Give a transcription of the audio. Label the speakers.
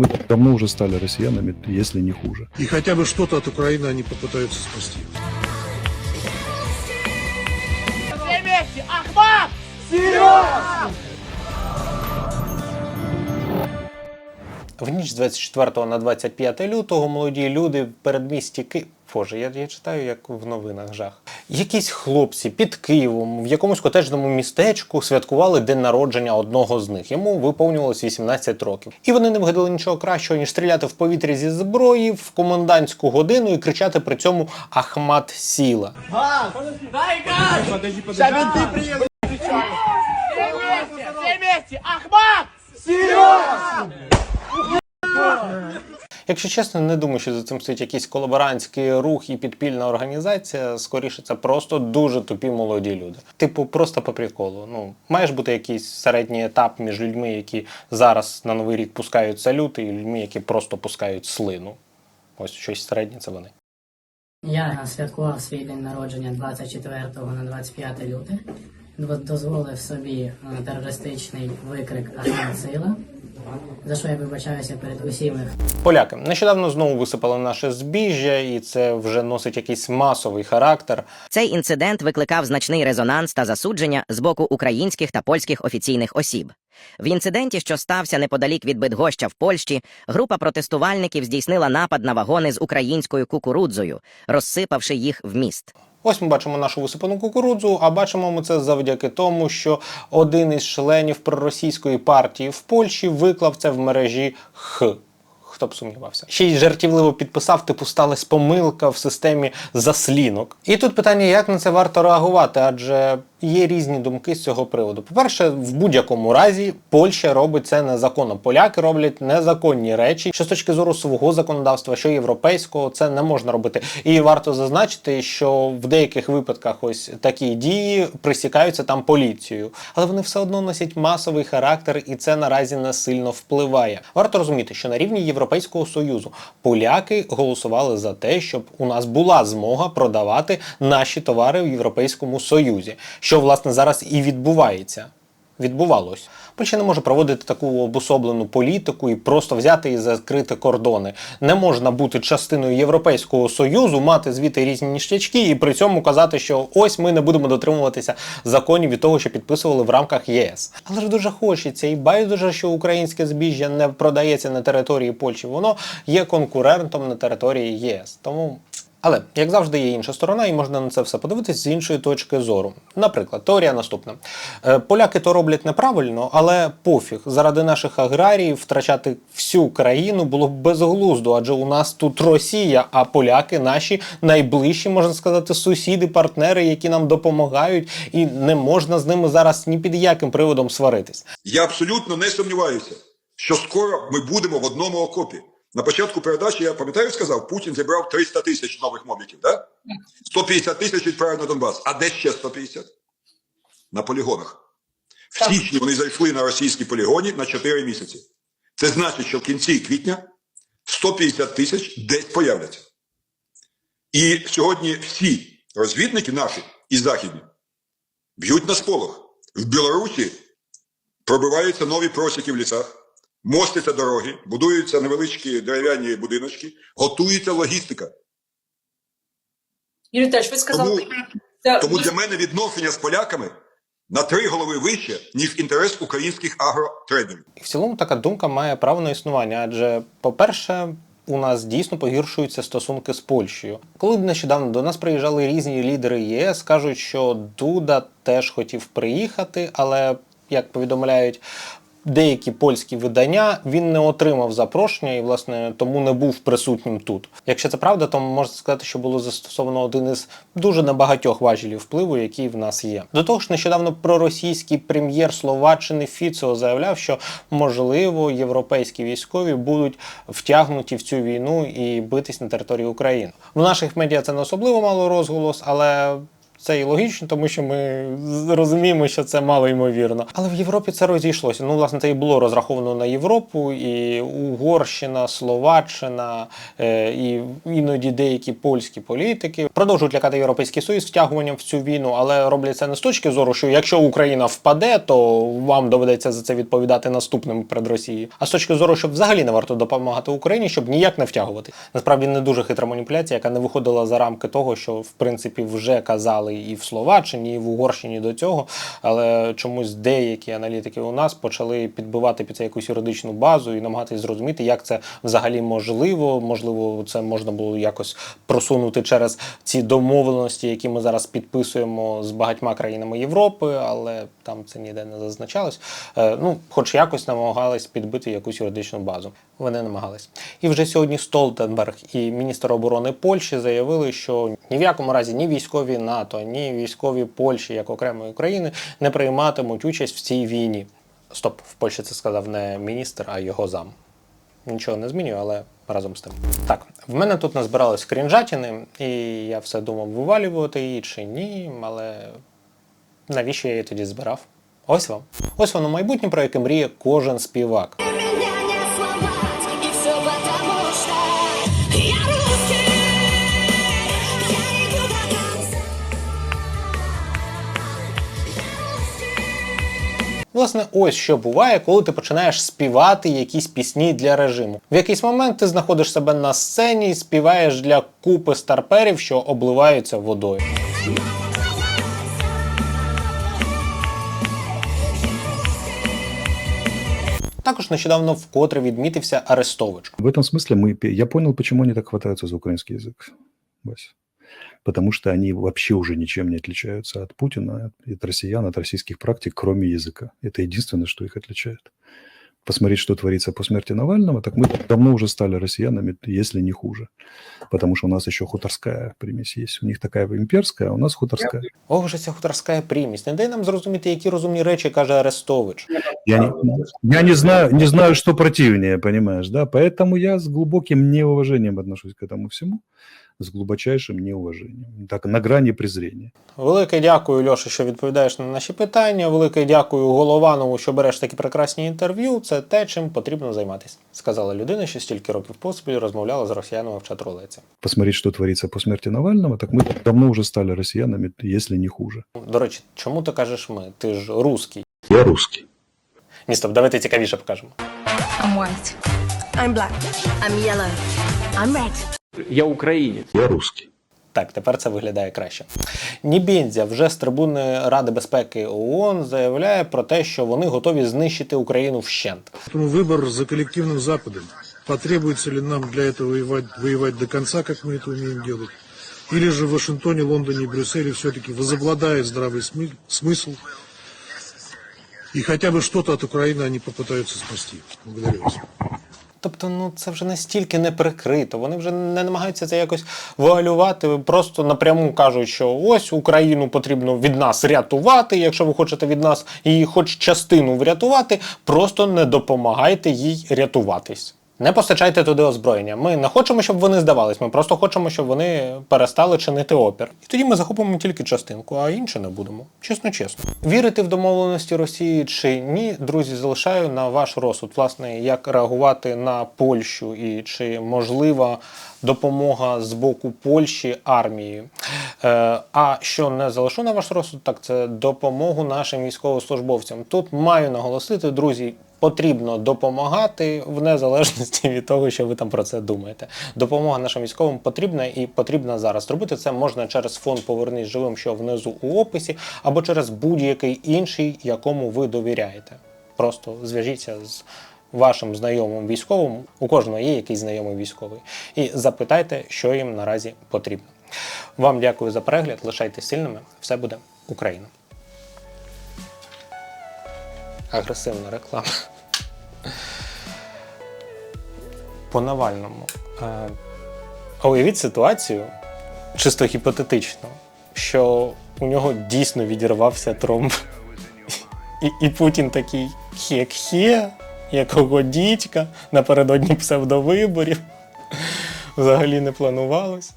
Speaker 1: Мы давно уже стали россиянами, если не хуже.
Speaker 2: И хотя бы что-то от Украины они попытаются спасти.
Speaker 3: Все вместе! Ахмат!
Speaker 4: В ніч з 24 на 25 лютого молоді люди в передмісті Ки... Боже, я, я читаю як в новинах жах. Якісь хлопці під Києвом в якомусь котеджному містечку святкували день народження одного з них. Йому виповнювалось 18 років. І вони не вигадали нічого кращого, ніж стріляти в повітрі зі зброї в комендантську годину і кричати при цьому Ахмат Сіла.
Speaker 3: Все вместе! Все вместе!
Speaker 4: Якщо чесно, не думаю, що за цим стоїть якийсь колаборантський рух і підпільна організація. Скоріше, це просто дуже тупі молоді люди. Типу, просто по приколу. Ну, має ж бути якийсь середній етап між людьми, які зараз на новий рік пускають салюти, і людьми, які просто пускають слину. Ось щось середнє це вони.
Speaker 5: Я святкував свій день народження 24 на 25 люте. Дво- Дозволив собі е, терористичний викрик Сила, за що я вибачаюся перед усіми,
Speaker 4: Поляки нещодавно знову висипали наше збіжжя, і це вже носить якийсь масовий характер.
Speaker 6: Цей інцидент викликав значний резонанс та засудження з боку українських та польських офіційних осіб. В інциденті, що стався неподалік від Бидгоща в Польщі, група протестувальників здійснила напад на вагони з українською кукурудзою, розсипавши їх в міст.
Speaker 4: Ось ми бачимо нашу висипану кукурудзу, а бачимо ми це завдяки тому, що один із членів проросійської партії в Польщі виклав це в мережі Х. Хто б сумнівався? Ще й жартівливо підписав, типу сталася помилка в системі заслінок. І тут питання, як на це варто реагувати, адже є різні думки з цього приводу. По-перше, в будь-якому разі Польща робить це незаконно. Поляки роблять незаконні речі, що з точки зору свого законодавства, що європейського, це не можна робити. І варто зазначити, що в деяких випадках ось такі дії присікаються там поліцією, але вони все одно носять масовий характер, і це наразі не сильно впливає. Варто розуміти, що на рівні Європейського союзу поляки голосували за те, щоб у нас була змога продавати наші товари в Європейському Союзі, що власне зараз і відбувається. Відбувалось. Польща не може проводити таку обособлену політику і просто взяти і закрити кордони. Не можна бути частиною Європейського союзу, мати звідти різні ніштячки і при цьому казати, що ось ми не будемо дотримуватися законів від того, що підписували в рамках ЄС. Але ж дуже хочеться, і байдуже, що українське збіжжя не продається на території Польщі. Воно є конкурентом на території ЄС. Тому але, як завжди, є інша сторона, і можна на це все подивитись з іншої точки зору. Наприклад, теорія наступна: Е, поляки то роблять неправильно, але пофіг, заради наших аграріїв втрачати всю країну було б безглуздо, адже у нас тут Росія, а поляки наші найближчі, можна сказати, сусіди, партнери, які нам допомагають, і не можна з ними зараз ні під яким приводом сваритись.
Speaker 7: Я абсолютно не сумніваюся, що скоро ми будемо в одному окопі. На початку передачі я пам'ятаю, сказав, Путін зібрав 300 тисяч нових мобіків, да? 150 тисяч відправив на Донбас. А де ще 150? На полігонах. В січні вони зайшли на російські полігоні на 4 місяці. Це значить, що в кінці квітня 150 тисяч десь появляться. І сьогодні всі розвідники наші і західні б'ють на сполох. В Білорусі пробиваються нові просіки в лісах, мостяться дороги, будуються невеличкі дерев'яні будиночки, готується логістика.
Speaker 8: Юрій Віталійович, ви сказали,
Speaker 7: Тому,
Speaker 8: це
Speaker 7: тому для мене відношення з поляками на три голови вище, ніж інтерес українських агротрейдерів.
Speaker 4: І в цілому така думка має право на існування, адже, по-перше, у нас дійсно погіршуються стосунки з Польщею. Коли б нещодавно до нас приїжджали різні лідери ЄС, кажуть, що Дуда теж хотів приїхати, але як повідомляють. Деякі польські видання він не отримав запрошення і, власне, тому не був присутнім тут. Якщо це правда, то можна сказати, що було застосовано один із дуже небагатьох важелів впливу, які в нас є. До того ж, нещодавно проросійський прем'єр Словаччини Фіцо заявляв, що можливо європейські військові будуть втягнуті в цю війну і битись на території України. В наших медіа це не особливо мало розголос, але Це і логічно, тому що ми розуміємо, що це мало ймовірно. Але в Європі це розійшлося. Ну, власне, це і було розраховано на Європу, і Угорщина, Словаччина, е, і іноді деякі польські політики продовжують лякати Європейський Союз втягуванням в цю війну, але роблять це не з точки зору, що якщо Україна впаде, то вам доведеться за це відповідати наступним перед Росією. А з точки зору, що взагалі не варто допомагати Україні, щоб ніяк не втягувати. Насправді не дуже хитра маніпуляція, яка не виходила за рамки того, що в принципі вже казали і в Словаччині, і в Угорщині до цього. Але чомусь деякі аналітики у нас почали підбивати під це якусь юридичну базу і намагатись зрозуміти, як це взагалі можливо. Можливо, це можна було якось просунути через ці домовленості, які ми зараз підписуємо з багатьма країнами Європи, але там це ніде не зазначалось. Е, ну, хоч якось намагались підбити якусь юридичну базу. Вони намагались. І вже сьогодні Столтенберг і міністр оборони Польщі заявили, що ні в якому разі ні військові НАТО, ні військові Польщі як окремої країни не прийматимуть участь в цій війні. Стоп, в Польщі це сказав не міністр, а його зам. Нічого не змінюю, але разом з тим. Так, в мене тут назбирались крінжатіни, і я все думав, вивалювати її чи ні, але навіщо я її тоді збирав? Ось вам. Ось воно майбутнє, про яке мріє кожен співак. Власне, ось що буває, коли ти починаєш співати якісь пісні для режиму. В якийсь момент ти знаходиш себе на сцені і співаєш для купи старперів, що обливаються водою. Також нещодавно вкотре відмітився Арестович.
Speaker 1: В этом смысле мы, я понял, почему они так хватаются за украинский язык, Вася. Потому что они вообще уже ничем не отличаются от Путина, от россиян, от российских практик, кроме языка. Это единственное, что их отличает. Посмотреть, что творится по смерти Навального, так мы давно уже стали россиянами, если не хуже. Потому что у нас еще хуторская примесь есть. У них такая имперская, а у нас хуторская.
Speaker 4: Ох, вже ця хуторська примість. Не дай нам зрозуміти, які розумні речі каже Арестович.
Speaker 1: Я, не, я не, знаю, не знаю, что противнее, понимаешь, да? Поэтому я с глубоким неуважением отношусь к этому всему, с глубочайшим неуважением, так на грани презрения.
Speaker 4: Велике дякую, Льоша, що відповідаєш на наші питання. Велике дякую Голованову, що береш такі прекрасні інтерв'ю. Це те, чим потрібно займатися, сказала людина, що стільки років поспіль розмовляла з росіянами в чат-рулеці.
Speaker 1: Посмотреть, что творится по смерти Навального, так мы давно уже стали россиянами, если не хуже.
Speaker 4: До речі, чому ти кажеш ми? Ти ж русський.
Speaker 1: Я русский.
Speaker 4: Ні, стоп, давайте цікавіше покажемо.
Speaker 8: I'm white. I'm black. I'm yellow. I'm red.
Speaker 9: Я українець.
Speaker 1: Я русский.
Speaker 4: Так, тепер це виглядає краще. Нібензя вже з трибуни Ради безпеки ООН заявляє про те, що вони готові знищити Україну вщент.
Speaker 2: Поэтому выбор за коллективным Западом. Потребуется ли нам для этого воевать, воевать до конца, как мы это умеем делать? Или же в Вашингтоне, Лондоне и Брюсселе все-таки возобладает здравый сми- смысл и хотя бы что-то от Украины они попытаются спасти. Благодарю вас.
Speaker 4: Тобто, ну це вже настільки не прикрито. Вони вже не намагаються це якось вуалювати. Просто напряму кажуть, що ось Україну потрібно від нас рятувати. Якщо ви хочете від нас її хоч частину врятувати, просто не допомагайте їй рятуватись. Не постачайте туди озброєння. Ми не хочемо, щоб вони здавались. Ми просто хочемо, щоб вони перестали чинити опір. І тоді ми захопимо тільки частинку, а інше не будемо. Чесно, чесно. Вірити в домовленості Росії чи ні, друзі, залишаю на ваш розсуд. Власне, як реагувати на Польщу і чи можлива допомога з боку Польщі армії. Е, а що не залишу на ваш розсуд, так це допомогу нашим військовослужбовцям. Тут маю наголосити, друзі. Потрібно допомагати в незалежності від того, що ви там про це думаєте. Допомога нашим військовим потрібна і потрібна зараз. Зробити це можна через фонд Повернись живим, що внизу у описі, або через будь-який інший, якому ви довіряєте. Просто зв'яжіться з вашим знайомим військовим. У кожного є якийсь знайомий військовий, і запитайте, що їм наразі потрібно. Вам дякую за перегляд. Лишайтесь сильними. Все буде Україна. Агресивна реклама. По Навальному. Е, А уявіть ситуацію, чисто гіпотетично, що у нього дійсно відірвався тромб. І, і Путін такий хе-хе, якого дідька напередодні псевдовиборів. Взагалі не планувалось.